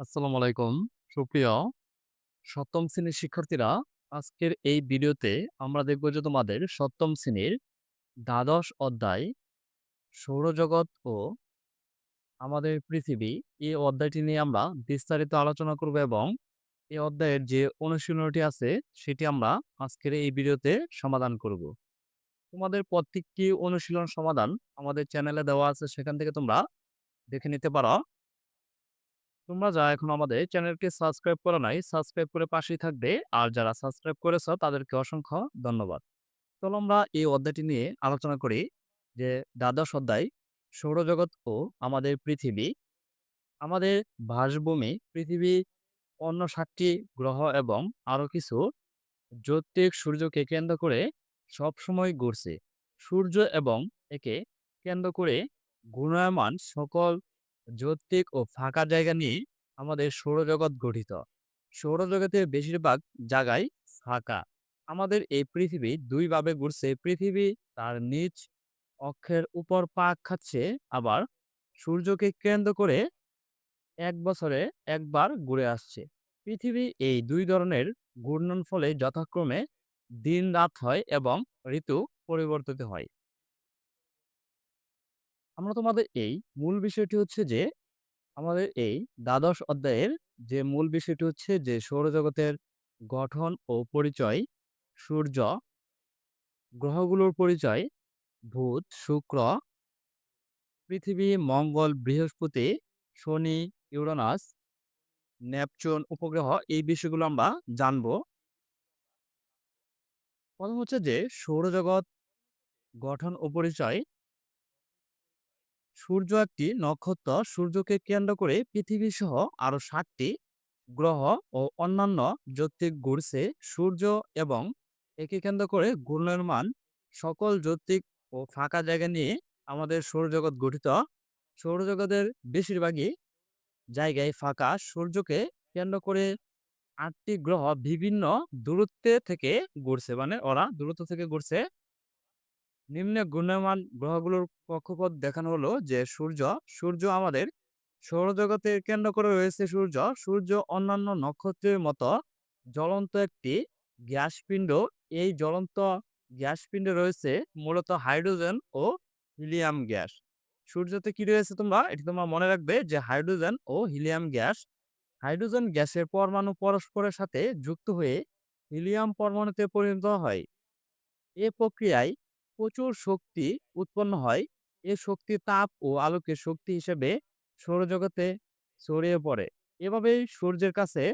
আসসালামু আলাইকুম। সুপ্রিয় সপ্তম শ্রেণির শিক্ষার্থীরা, আজকের এই ভিডিওতে আমরা দেখব যে তোমাদের সপ্তম শ্রেণির দ্বাদশ অধ্যায় সৌরজগৎ ও আমাদের পৃথিবী এই অধ্যায়টি নিয়ে আমরা বিস্তারিত আলোচনা করব এবং এই অধ্যায়ের যে অনুশীলনটি আছে সেটি আমরা আজকের এই ভিডিওতে সমাধান করব। তোমাদের প্রত্যেকটি অনুশীলন সমাধান আমাদের চ্যানেলে দেওয়া আছে সেখান থেকে তোমরা দেখে নিতে পারো। তোমরা যারা এখন আমাদের চ্যানেলটি সাবস্ক্রাইব করা নাই, সাবস্ক্রাইব করে পাশেই থাকবে। আর যারা সাবস্ক্রাইব করেছ তাদেরকে অসংখ্য ধন্যবাদ। চলো আমরা এই অধ্যায়টি নিয়ে আলোচনা করি যে দ্বাদশ অধ্যায় সৌরজগৎ ও আমাদের পৃথিবী। আমাদের ভাসভূমি পৃথিবী অন্য সাতটি গ্রহ এবং আরও কিছু জ্যোতিক সূর্যকে কেন্দ্র করে সবসময় ঘুরছে। সূর্য এবং একে কেন্দ্র করে ঘূর্ণায়মান সকল জ্যোতিক ও ফাঁকা জায়গা নিয়েই আমাদের সৌরজগৎ গঠিত। সৌরজগতের বেশিরভাগ জায়গায় ফাঁকা। আমাদের এই পৃথিবী দুই ভাবে ঘুরছে। পৃথিবী তার নিজ অক্ষের উপর পাক খাচ্ছে, আবার সূর্যকে কেন্দ্র করে এক বছরে একবার ঘুরে আসছে। পৃথিবী এই দুই ধরনের ঘূর্ণন ফলে যথাক্রমে দিন রাত হয় এবং ঋতু পরিবর্তিত হয়। আমরা তোমাদের এই মূল বিষয়টি হচ্ছে যে আমাদের এই দ্বাদশ অধ্যায়ের যে মূল বিষয়টি হচ্ছে যে সৌরজগতের গঠন ও পরিচয়, সূর্য, গ্রহগুলোর পরিচয়, বুধ, শুক্র, পৃথিবী, মঙ্গল, বৃহস্পতি, শনি, ইউরেনাস, নেপচুন উপগ্রহ এই বিষয়গুলো আমরা জানব। প্রথম হচ্ছে যে সৌরজগৎ গঠন ও পরিচয় সূর্য একটি নক্ষত্র। সূর্যকে কেন্দ্র করে পৃথিবী সহ আরও সাতটি গ্রহ ও অন্যান্য জ্যোতিক ঘুরছে সূর্য এবং একে কেন্দ্র করে ঘূর্ণয়মান সকল জ্যোতিক ও ফাঁকা জায়গা নিয়ে আমাদের সৌরজগৎ গঠিত। সৌরজগতের বেশিরভাগই জায়গায় ফাঁকা। সূর্যকে কেন্দ্র করে আটটি গ্রহ বিভিন্ন দূরত্বে থেকে ঘুরছে। মানে ওরা দূরত্ব থেকে ঘুরছে। নিম্নে ঘূর্ণায়মান গ্রহগুলোর কক্ষপথ দেখানো হলো যে, সূর্য সূর্য আমাদের সৌরজগতের কেন্দ্র করে রয়েছে সূর্য। সূর্য অন্যান্য নক্ষত্রের মতো জ্বলন্ত একটি গ্যাসপিণ্ড। এই জ্বলন্ত গ্যাস পিণ্ডে রয়েছে মূলত হাইড্রোজেন ও হিলিয়াম গ্যাস। সূর্যতে কি রয়েছে তোমরা? এটি তোমরা মনে রাখবে যে, হাইড্রোজেন ও হিলিয়াম গ্যাস। হাইড্রোজেন গ্যাসের পরমাণু পরস্পরের সাথে যুক্ত হয়ে হিলিয়াম পরমাণুতে পরিণত হয়। এ প্রক্রিয়ায় প্রচুর শক্তি উৎপন্ন হয়। এ শক্তি তাপ ও আলোকের শক্তি হিসেবে সৌরজগতে ছড়িয়ে পড়ে। এভাবেই সূর্যের কাছে,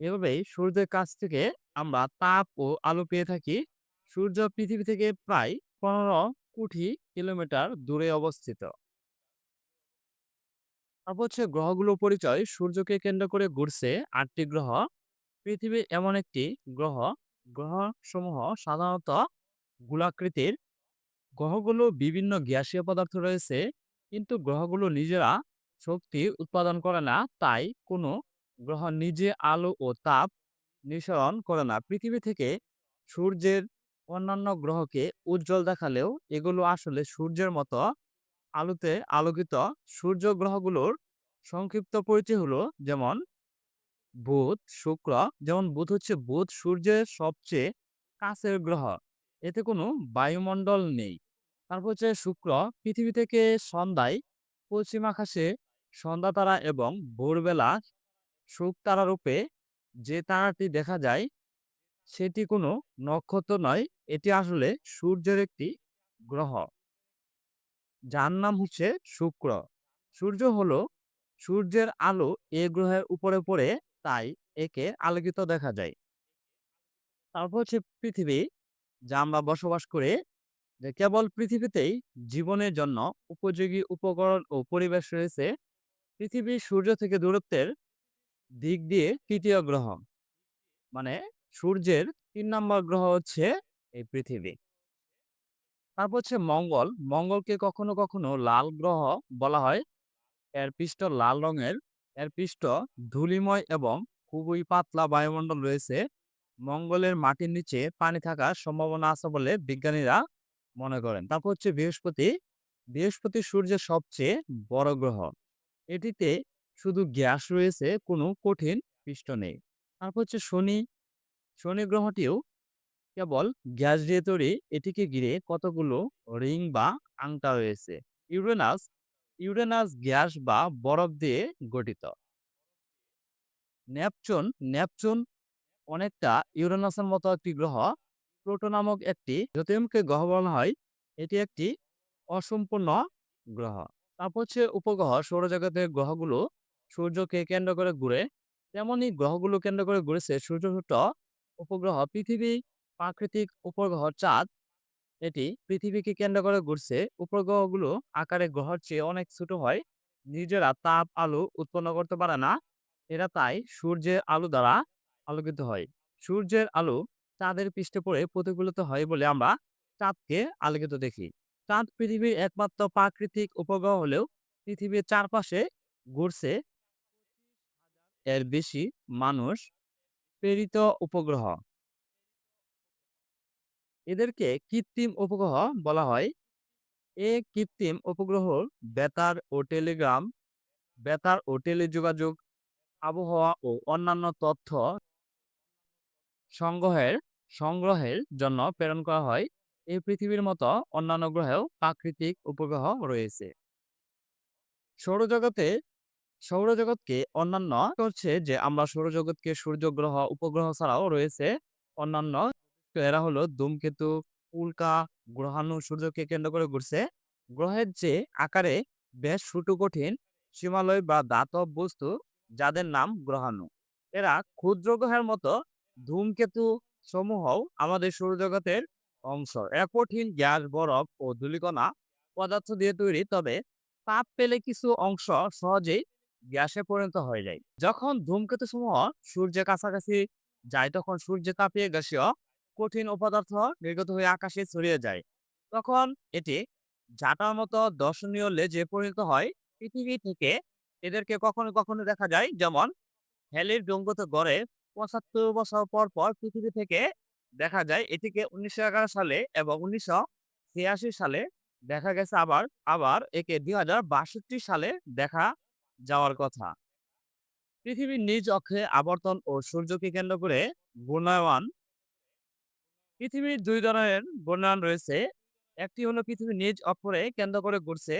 এভাবেই সূর্যের কাছ থেকে আমরা তাপ ও আলো পেয়ে থাকি। সূর্য পৃথিবী থেকে প্রায় পনেরো কোটি কিলোমিটার দূরে অবস্থিত। তারপর হচ্ছে গ্রহগুলো পরিচয় সূর্যকে কেন্দ্র করে ঘুরছে আটটি গ্রহ। পৃথিবী এমন একটি গ্রহ। গ্রহ সমূহ সাধারণত গোলাকৃতির গ্রহগুলো বিভিন্ন গ্যাসীয় পদার্থ রয়েছে, কিন্তু গ্রহগুলো নিজেরা শক্তি উৎপাদন করে না, তাই কোনো গ্রহ নিজে আলো ও তাপ নিঃসরণ করে না। পৃথিবী থেকে সূর্যের অন্যান্য গ্রহকে উজ্জ্বল দেখালেও এগুলো আসলে সূর্যের মতো আলোতে আলোকিত। সূর্য গ্রহগুলোর সংক্ষিপ্ত পরিচয় হলো যেমন বুধ, শুক্র, যেমন বুধ হচ্ছে বুধ সূর্যের সবচেয়ে কাছের গ্রহ। এতে কোনো বায়ুমণ্ডল নেই। তারপর হচ্ছে শুক্র, পৃথিবী থেকে সন্ধ্যায় পশ্চিম আকাশে সন্ধ্যা তারা এবং ভোরবেলা শুক তারা রূপে যে তারাটি দেখা যায়, সেটি কোনো নক্ষত্র নয়। এটি আসলে সূর্যের একটি গ্রহ। যার নাম হচ্ছে শুক্র। সূর্য হলো সূর্যের আলো এ গ্রহের উপরে পড়ে, তাই একে আলোকিত দেখা যায়। তারপর হচ্ছে পৃথিবী। যা আমরা বসবাস করে, যে কেবল পৃথিবীতেই জীবনের জন্য উপযোগী উপকরণ ও পরিবেশ রয়েছে, পৃথিবী সূর্য থেকে দূরত্বের দিক দিয়ে তৃতীয় গ্রহ। মানে সূর্যের তিন নম্বর গ্রহ হচ্ছে এই পৃথিবী। তারপর হচ্ছে মঙ্গল। মঙ্গলকে কখনো কখনো লাল গ্রহ বলা হয়। এর পৃষ্ঠ লাল রঙের। এর পৃষ্ঠ ধূলিময় এবং খুবই পাতলা বায়ুমণ্ডল রয়েছে। মঙ্গলের মাটির নিচে পানি থাকার সম্ভাবনা আছে বলে বিজ্ঞানীরা মনে করেন। তারপর হচ্ছে বৃহস্পতি। বৃহস্পতি সূর্যের সবচেয়ে বড় গ্রহ। এটিতে শুধু গ্যাস রয়েছে, কোনো কঠিন পৃষ্ঠ নেই। তারপর হচ্ছে শনি। শনি গ্রহটিও কেবল গ্যাস দিয়ে তৈরি, এটিকে ঘিরে কতগুলো রিং বা আংটা রয়েছে। ইউরেনাস ইউরেনাস গ্যাস বা বরফ দিয়ে গঠিত। নেপচুন নেপচুন অনেকটা ইউরেনাসের মতো একটি গ্রহ। প্লুটো নামক একটি জ্যোতির্মকে গ্রহ বলা হয়। এটি একটি অসম্পূর্ণ গ্রহ। তারপর হচ্ছে উপগ্রহ, সৌরজগতের গ্রহগুলো সূর্যকে কেন্দ্র করে ঘুরে। তেমনই গ্রহগুলো কেন্দ্র করে ঘুরেছে সূর্যসূত্র উপগ্রহ পৃথিবী প্রাকৃতিক উপগ্রহ চাঁদ। এটি পৃথিবীকে কেন্দ্র করে ঘুরছে। উপগ্রহগুলো আকারে গ্রহের চেয়ে অনেক ছোট হয়। নিজেরা তাপ, আলো উৎপন্ন করতে পারে না। এরা তাই সূর্যের আলো দ্বারা আলোকিত হয়। সূর্যের আলো চাঁদের পৃষ্ঠে পড়ে প্রতিফলিত হয় বলে আমরা চাঁদকে আলোকিত দেখি। চাঁদ পৃথিবীর একমাত্র প্রাকৃতিক উপগ্রহ হলেও পৃথিবীর চারপাশে ঘুরছে এর বেশি মানুষ প্রেরিত উপগ্রহ। এদেরকে কৃত্রিম উপগ্রহ বলা হয়। এ কৃত্রিম উপগ্রহ বেতার ও টেলিগ্রাম, বেতার ও টেলিযোগাযোগ, আবহাওয়া ও অন্যান্য তথ্য সংগ্রহের সংগ্রহের জন্য প্রেরণ করা হয়। এই পৃথিবীর মতো অন্যান্য গ্রহেও প্রাকৃতিক উপগ্রহ রয়েছে। সৌরজগতে, সৌরজগৎকে অন্যান্য করছে যে আমরা সৌরজগৎকে সূর্য গ্রহ উপগ্রহ ছাড়াও রয়েছে। অন্যান্য এরা হলো ধূমকেতু, উল্কা, গ্রহাণু সূর্যকে কেন্দ্র করে ঘুরছে। গ্রহের যে আকারে বেশ ছোট কঠিন সীমালয় বা দাতব বস্তু, যাদের নাম গ্রহাণু। এরা ক্ষুদ্র গ্রহের মতো ধূমকেতু সমূহও আমাদের সৌরজগতের অংশ। এরা কঠিন গ্যাস, বরফ ও ধূলিকণা পদার্থ দিয়ে তৈরি, তবে তাপ পেলে কিছু অংশ সহজেই গ্যাসে পরিণত হয়ে যায়। যখন ধূমকেতু সমূহ সূর্যের কাছাকাছি যায়, তখন সূর্যে তাপিয়ে গ্যাসীয় কঠিন অপদার্থ নির্গত হয়ে আকাশে ছড়িয়ে যায়। তখন এটি ঝাঁটার মতো দর্শনীয় লেজে পরিণত হয়। পৃথিবী থেকে এদেরকে কখনো কখনো দেখা যায়, যেমন হেলির ডোঙ্গত গড়ে পঁচাত্তর বছর পর পর পৃথিবী থেকে দেখা যায় এটিকে উনিশশো এগারো সালে এবং উনিশশো ছিয়াশি সালে দেখা গেছে আবার আবার একে দুই হাজার বাষট্টি সালে দেখা যাওয়ার কথা। পৃথিবীর নিজ অক্ষে আবর্তন ও সূর্যকে কেন্দ্র করে ঘূর্ণায়মান পৃথিবীর দুই ধরনের ঘূর্ণায়ন রয়েছে। একটি হলো পৃথিবীর নিজ অক্ষরে কেন্দ্র করে ঘুরছে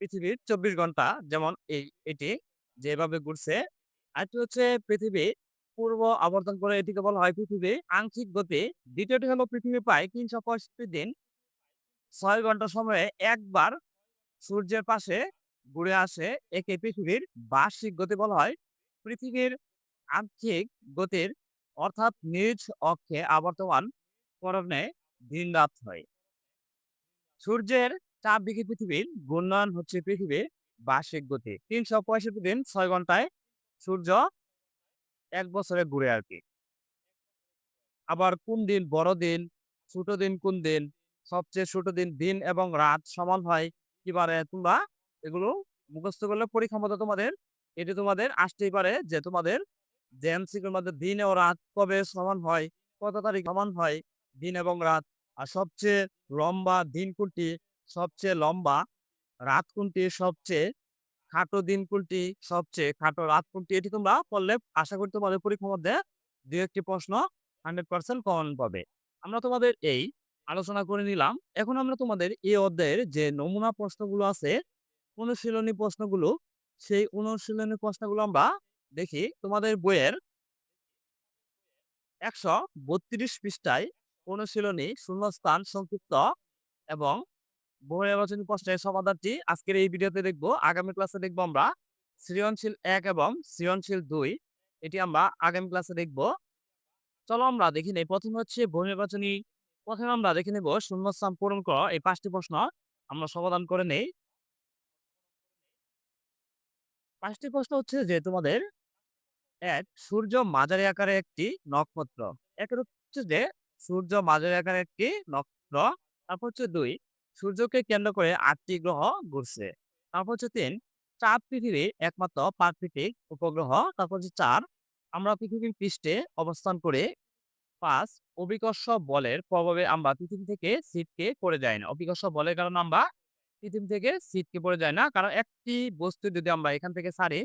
পৃথিবীর চব্বিশ ঘণ্টা, যেমন এই, এটি যেভাবে ঘুরছে। আরেকটি হচ্ছে পৃথিবী পূর্ব আবর্তন করে এটিকে বলা হয় পৃথিবী। আংশিক গতি, দ্বিতীয়টি হলো পৃথিবী প্রায় তিনশো পঁয়ষট্টি দিন। ছয় ঘণ্টা সময়ে একবার সূর্যের পাশে ঘুরে আসে একে পৃথিবীর বার্ষিক গতি বলা হয়। পৃথিবীর আংশিক গতির অর্থাৎ নিজ অক্ষে আবর্তমান করণে দিন রাত হয়। সূর্যের চাপ দিকে পৃথিবীর ঘূর্ণয়ন হচ্ছে পৃথিবীর বার্ষিক গতি। তিনশো পঁয়ষট্টি দিন ছয় ঘন্টায় সূর্য এক বছরে ঘুরে আর কি আবার কোন দিন বড় দিন, ছোট দিন কোন দিন, সবচেয়ে ছোট দিন দিন এবং রাত সমান হয় কি পারে? তোমরা এগুলো মুখস্থ করলে পরীক্ষা মতো তোমাদের, এটি তোমাদের আসতেই পারে যে তোমাদের যে মধ্যে দিন ও রাত কবে সমান হয়, কত তারিখ সমান হয়, দিন এবং রাত। আর সবচেয়ে লম্বা দিন কোনটি? সবচেয়ে লম্বা রাত কোনটি? সবচেয়ে খাটো দিন কোনটি সবচেয়ে খাটো রাত কোনটি এটি তোমরা পড়লে আশা করি তোমাদের পরীক্ষার মধ্যে দু একটি প্রশ্ন হান্ড্রেড পার্সেন্ট কমন পাবে। আমরা তোমাদের এই আলোচনা করে নিলাম। এখন আমরা তোমাদের এই অধ্যায়ের যে নমুনা প্রশ্নগুলো আছে, অনুশীলনী প্রশ্নগুলো, সেই অনুশীলনী প্রশ্নগুলো আমরা দেখি তোমাদের বইয়ের একশো বত্রিশ পৃষ্ঠায় অনুশীলনী, শূন্যস্থান, সংক্ষিপ্ত এবং বহুনির্বাচনী প্রশ্নের সমাধানটি আজকের এই ভিডিওতে দেখব। আগামী ক্লাসে দেখব আমরা সৃজনশীল এক এবং সৃজনশীল দুই। এটি আমরা আগামী ক্লাসে দেখব। চলো আমরা দেখি নেই। প্রথমে হচ্ছে বহুনির্বাচনী প্রথমে আমরা দেখে নেব শূন্যস্থান পূরণ করা। এই পাঁচটি প্রশ্ন আমরা সমাধান করে নেই। পাঁচটি প্রশ্ন হচ্ছে যে তোমাদের এক, সূর্য মাঝারি আকারে একটি নক্ষত্র। একের হচ্ছে যে সূর্য মাঝারি আকারে একটি নক্ষত্র। তারপর হচ্ছে দুই সূর্যকে কেন্দ্র করে আটটি গ্রহ ঘুরছে তারপর হচ্ছে তিন, চাঁদ পৃথিবীর একমাত্র প্রাকৃতিক উপগ্রহ তারপর হচ্ছে চার, আমরা পৃথিবীর পৃষ্ঠে অবস্থান করে পাঁচ, অভিকর্ষ বলের প্রভাবে আমরা পৃথিবী থেকে সিটকে পড়ে যাই না অভিকর্ষ বলের কারণে আমরা পৃথিবী থেকে সিটকে পড়ে যায় না কারণ একটি বস্তু যদি আমরা এখান থেকে ছাড়ি,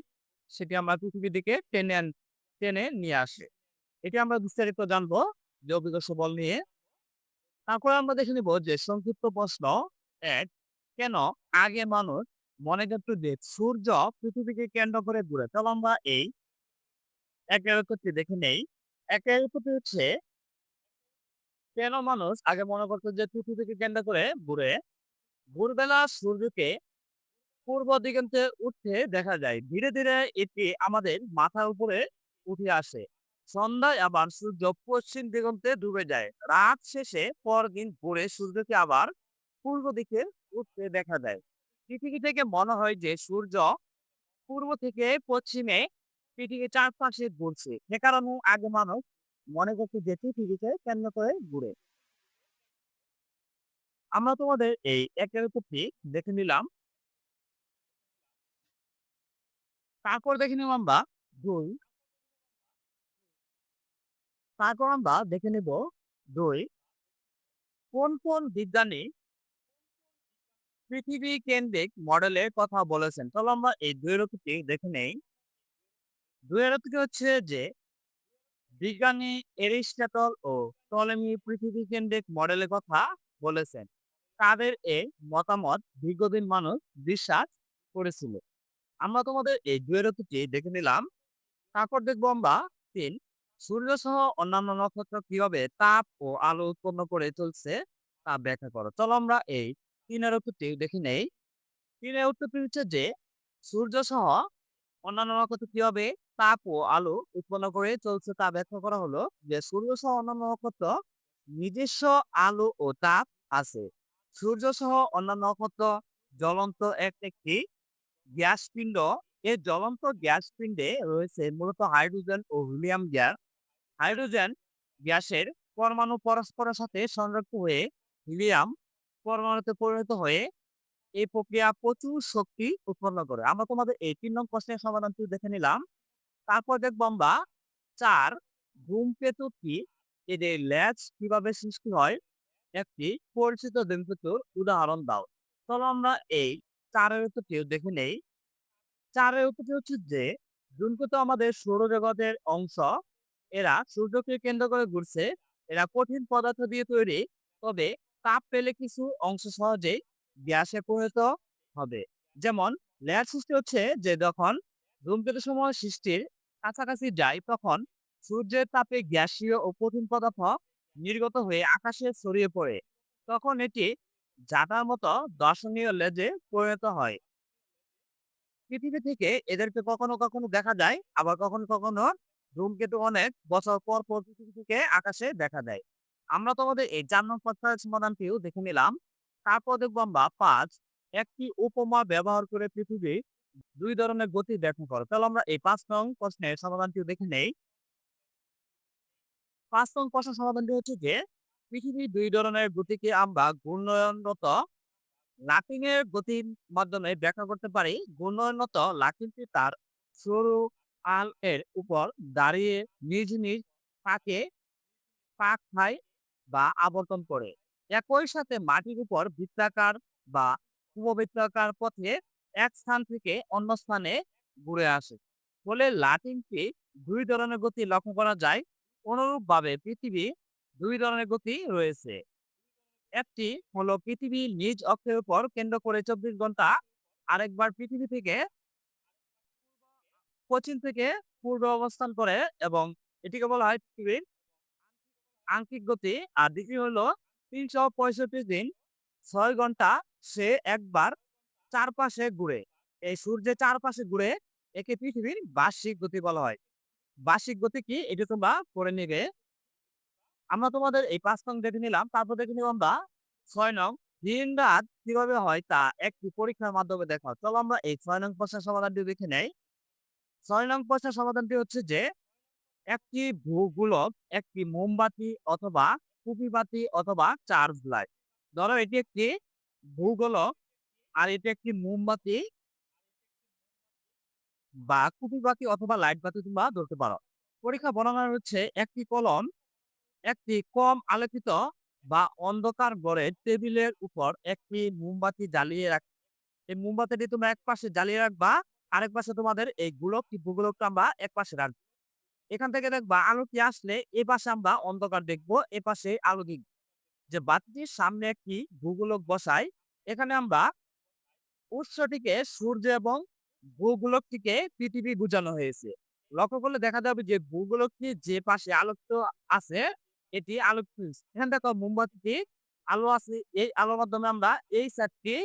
সেটি আমরা পৃথিবীর দিকে টেনে টেনে নিয়ে আসে। এটি আমরা বিস্তারিত জানব যে অভিকর্ষ বল নিয়ে। তারপরে আমরা দেখে নিব যে সংক্ষিপ্ত প্রশ্ন ১ কেন আগে মানুষ মনে করত যে সূর্য পৃথিবীকে কেন্দ্র করে ঘুরে? চলো আমরা এই একের উত্তরটি দেখে নেই। একের উত্তরটি হচ্ছে কেন মানুষ আগে মনে করত যে পৃথিবীকে কেন্দ্র করে ঘুরে? ভোরবেলা সূর্যকে পূর্ব দিগন্তে উঠতে দেখা যায়। ধীরে, ধীরে এটি আমাদের মাথার উপরে উঠে আসে। সন্ধ্যায় আবার সূর্য পশ্চিম দিগন্তে ডুবে যায়। রাত শেষে পরদিন ভোরে সূর্যকে আবার পূর্ব দিকে উঠতে দেখা যায়। পৃথিবী থেকে মনে হয় যে সূর্য পূর্ব থেকে পশ্চিমে পৃথিবীর চারপাশে ঘুরছে। সে কারণে আগে মানুষ মনে করত যে পৃথিবীকে কেন্দ্র করে ঘুরে। আমরা তোমাদের এই একের উত্তরটি দেখে নিলাম। তারপর দেখে নিব আমরা ২ তারপর আমরা দেখে নেব ২ কোন, কোন বিজ্ঞানী পৃথিবী কেন্দ্রিক মডেলের কথা বলেছেন? চলো আমরা এই ২ এর উত্তরটি দেখে নেই। ২ এর উত্তরটি হচ্ছে যে বিজ্ঞানী এরিস্টটল ও টলেমি পৃথিবী কেন্দ্রিক মডেলের কথা বলেছেন। তাদের এই মতামত দীর্ঘদিন মানুষ বিশ্বাস করেছিল। আমরা তোমাদের এই ২ এর উত্তরটি দেখে নিলাম। তারপর দেখব আমরা ৩ সূর্যসহ অন্যান্য নক্ষত্র কীভাবে তাপ ও আলো উৎপন্ন করে চলছে তা ব্যাখ্যা করো। চলো আমরা এই ৩ এর উত্তরটি দেখে নেই। ৩ এর উত্তরটি হচ্ছে যে, সূর্যসহ অন্যান্য নক্ষত্র কীভাবে তাপ ও আলো উৎপন্ন করে চলছে তা ব্যাখ্যা করা হলো যে, সূর্যসহ অন্যান্য নক্ষত্র নিজস্ব আলো ও তাপ আছে। সূর্যসহ অন্যান্য নক্ষত্র জ্বলন্ত এক একটি গ্যাস পিণ্ড। এই জ্বলন্ত গ্যাস পিণ্ডে রয়েছে মূলত হাইড্রোজেন ও হিলিয়াম গ্যাস। হাইড্রোজেন গ্যাসের পরমাণু পরস্পরের সাথে সংযুক্ত হয়ে হিলিয়াম পরমাণুতে পরিণত হয়ে এই প্রক্রিয়া প্রচুর শক্তি উৎপন্ন করে। আমরা তোমাদের এই তিন নং প্রশ্নের সমাধানটি দেখে নিলাম। তারপর দেখব আমরা চার ধূমকেতু কি? এদের লেজ কীভাবে সৃষ্টি হয়? একটি পরিচিত ধূমকেতুর উদাহরণ দাও। চলো আমরা এই চারের উত্তরটিও দেখে নেই। ৪ এর উত্তরটি হচ্ছে যে ধূমকেতু আমাদের সৌরজগতের অংশ। এরা সূর্যকে কেন্দ্র করে ঘুরছে। এরা কঠিন পদার্থ দিয়ে তৈরি। তবে তাপ পেলে কিছু অংশ সহজেই গ্যাসে পরিণত হবে। যেমন লেয়ার সৃষ্টি হচ্ছে যে যখন ধূমকেতু সমূহ সৃষ্টির কাছাকাছি যায় তখন সূর্যের তাপে গ্যাসীয় ও কঠিন পদার্থ নির্গত হয়ে আকাশে ছড়িয়ে পড়ে। তখন এটি জাটার মতো দর্শনীয় লেজে পরিণত হয়। পৃথিবী থেকে এদেরকে কখনো, কখনো দেখা যায়। আবার কখনো, কখনো ধূমকেতু অনেক বছর পর, পর পৃথিবী থেকে আকাশে দেখা দেয়। আমরা তোমাদের এই ৪ নং প্রশ্নের সমাধানটিও দেখে নিলাম। তারপর দেখব আমরা ৫ একটি উপমা ব্যবহার করে পৃথিবীর ২ ধরনের গতি ব্যাখ্যা করো। চলো আমরা এই ৫ নং প্রশ্নের সমাধানটিও দেখে নেই। ৫ নং প্রশ্নের সমাধানটি হচ্ছে যে পৃথিবীর দুই ধরনের গতিকে আমরা ঘূর্ণয়নরত লাফিং এর গতির মাধ্যমে ব্যাখ্যা করতে পারি। ঘূর্ণয়নরত লাফিংটি তার সরু আল এর উপর দাঁড়িয়ে নিজ, নিজ পাকে পাক খায় বা আবর্তন করে। একই সাথে মাটির উপর বৃত্তাকার বা উপবৃত্তাকার পথে এক স্থান থেকে অন্য স্থানে ঘুরে আসে। ফলে লাফিংটি ২ ধরনের গতি লক্ষ্য করা যায়। অনুরূপভাবে পৃথিবী দুই ধরনের গতি রয়েছে। একটি হলো পৃথিবী নিজ অক্ষের উপর কেন্দ্র করে ২৪ ঘণ্টা। আরেকবার পৃথিবী থেকে পশ্চিম থেকে পূর্বে অবস্থান করে এবং এটিকে বলা হয় পৃথিবীর আংশিক গতি। আর দ্বিতীয় হলো ৩৬৫ দিন ৬ ঘণ্টা সে একবার চারপাশে ঘুরে। এই সূর্যের চারপাশে ঘুরে একে পৃথিবীর বার্ষিক গতি বলা হয়। বার্ষিক গতি কি? এটি তোমরা পড়ে নিবে। আমরা তোমাদের এই পাঁচ নং দেখে নিলাম। তারপর দেখে নিব আমরা ছয় নং দিন-রাত কীভাবে হয় তা একটি পরীক্ষার মাধ্যমে দেখাও। চলো আমরা এই ছয় নং প্রশ্নের সমাধানটি দেখে নেই। ৬ নং প্রশ্নের সমাধানটি হচ্ছে যে, একটি ভূগোলক, একটি মোমবাতি অথবা কুপিবাতি অথবা চার্জ লাইট। ধরো এটি একটি ভূগোলক আর এটি একটি মোমবাতি বা কুপিবাতি অথবা লাইট বাতি তোমরা ধরতে পারো। পরীক্ষা বর্ণনা হচ্ছে একটি কলম, একটি কম আলোকিত বা অন্ধকার ঘরের টেবিলের উপর একটি মোমবাতি জ্বালিয়ে রাখ, এই মোমবাতিটি তোমরা এক পাশে জ্বালিয়ে রাখবা আরেক পাশে তোমাদের এই গোলক কি ভূগোলকটা আমরা এক পাশে রাখব। এখান থেকে দেখবা আলো কি আসলে এ পাশে আমরা অন্ধকার দেখব, এ পাশে আলো দেখব। যে বাতিটির সামনে একটি ভূগোলক বসাই এখানে আমরা উৎসটিকে সূর্য এবং ভূগোলকটিকে পৃথিবী বোঝানো হয়েছে। লক্ষ্য করলে দেখা যাবে যে ভূগোলকটি যে পাশে আলোকিত আছে, এটি আলোকিত। এখানে দেখো মোমবাতিটি আলো আছে, এই আলোর মাধ্যমে আমরা এই সাইডটি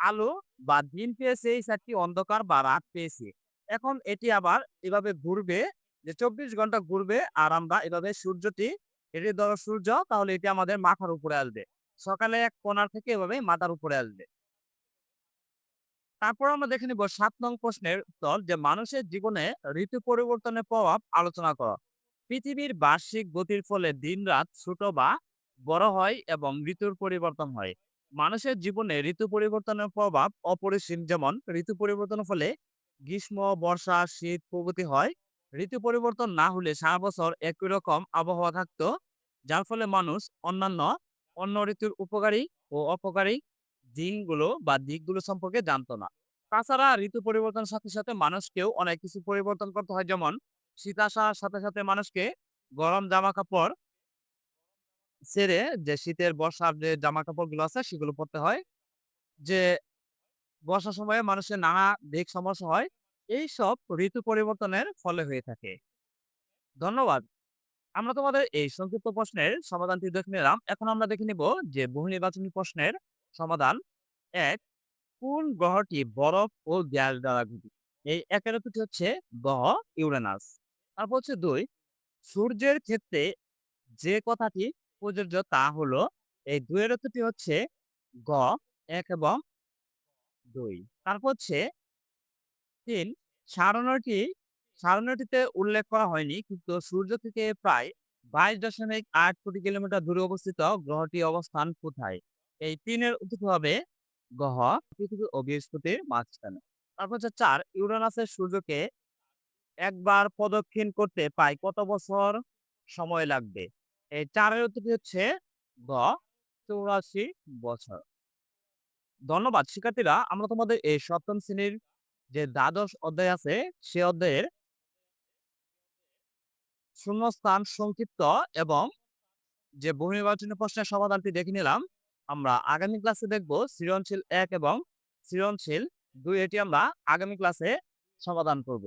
আলো বা দিন পেয়েছি, এই সাইডটি অন্ধকার বা রাত পেয়েছি। এখন এটি আবার এভাবে ঘুরবে যে চব্বিশ ঘণ্টা ঘুরবে আর আমরা এভাবে সূর্যটি, এটি ধরো সূর্য, তাহলে এটি আমাদের মাথার উপরে আসবে। সকালে এক কোণার থেকে এভাবে মাথার উপরে আসবে। তারপর আমরা দেখে নিব সাত নং প্রশ্নের উত্তর যে মানুষের জীবনে ঋতু পরিবর্তনের প্রভাব আলোচনা করা। পৃথিবীর বার্ষিক গতির ফলে দিন রাত ছোট বা বড় হয় এবং ঋতুর পরিবর্তন হয়। মানুষের জীবনে ঋতু পরিবর্তনের প্রভাব অপরিসীম। যেমন, ঋতু পরিবর্তনের ফলে গ্রীষ্ম, বর্ষা, শীত প্রভৃতি হয়। ঋতু পরিবর্তন না হলে সারা বছর একই রকম আবহাওয়া থাকতো, যার ফলে মানুষ অন্যান্য অন্য ঋতুর উপকারী ও অপকারী দিনগুলো বা দিকগুলো সম্পর্কে জানতো না। তাছাড়া ঋতু পরিবর্তনের সাথে সাথে মানুষকেও অনেক কিছু পরিবর্তন করতে হয়। যেমন, শীত আসার সাথে সাথে মানুষকে গরম জামা কাপড় ছেড়ে যে শীতের বর্ষার যে জামা কাপড়গুলো আছে সেগুলো পরতে হয়। যে বর্ষার সময়ে মানুষের নানা দিক সমস্যা হয় এই সব ঋতু পরিবর্তনের ফলে হয়ে থাকে। ধন্যবাদ। আমরা তোমাদের এই সংক্ষিপ্ত প্রশ্নের সমাধানটি দেখে নিলাম। এখন আমরা দেখে নিব যে বহু নির্বাচনী প্রশ্নের সমাধান এক, কোন গ্রহটি বরফ ও গ্যাস দ্বারা গঠিত? এই একের উত্তরটি হচ্ছে গ্রহ ইউরেনাস। তারপর হচ্ছে দুই, সূর্যের ক্ষেত্রে যে কথাটি প্রযোজ্য তা হলো, এই দুইয়ের উত্তরটি হচ্ছে গ, এক এবং দুই। তারপর হচ্ছে তিন। সারণটি সারণটিতে উল্লেখ করা হয়নি, কিন্তু সূর্য থেকে প্রায় বাইশ দশমিক আট কোটি কিলোমিটার দূরে অবস্থিত গ্রহটি অবস্থান কোথায়? এই তিনের উত্তর হবে গ্রহ পৃথিবী ও বৃহস্পতির মাঝখানে। তারপর হচ্ছে চার, ইউরেনাসের সূর্যকে একবার প্রদক্ষিণ করতে প্রায় কত বছর সময় লাগবে? এই চারের উত্তরটি হচ্ছে গ, চৌরাশি বছর। ধন্যবাদ, শিক্ষার্থীরা, আমরা তোমাদের এই সপ্তম শ্রেণির যে দ্বাদশ অধ্যায় আছে, সে অধ্যায়ের শূন্যস্থান সংক্ষিপ্ত এবং যে বহু নির্বাচনী প্রশ্নের সমাধানটি দেখে নিলাম, আমরা আগামী ক্লাসে দেখব সৃজনশীল এক এবং সৃজনশীল দুই, এটি আমরা আগামী ক্লাসে সমাধান করব।